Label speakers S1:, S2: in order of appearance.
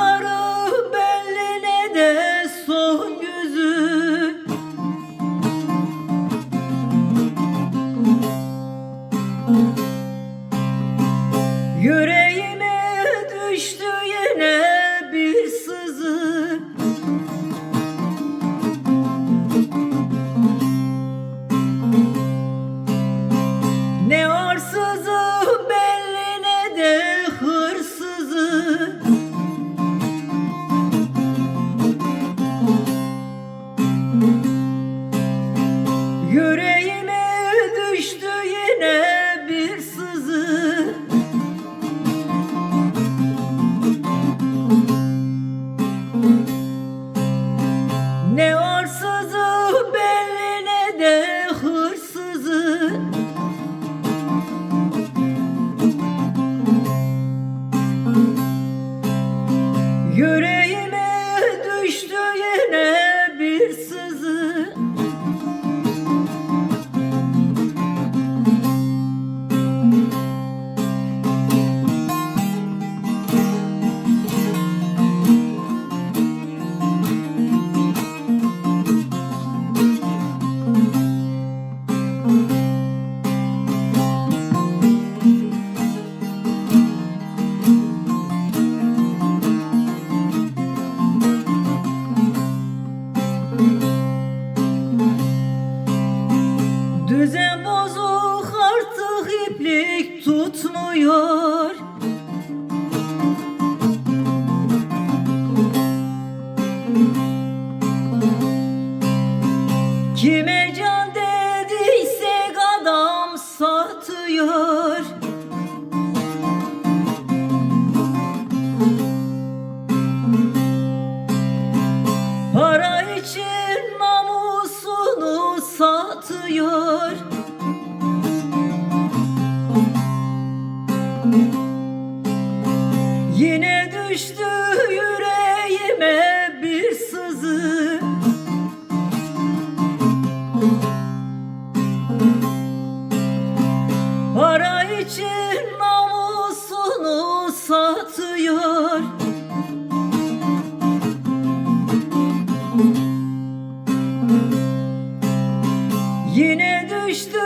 S1: Oh. Yürü Bozuk artık iplik tutmuyor. Kime can dediysek adam satıyor. Para için namusunu satıyor sızı Para için namusunu satıyor. Yine düştü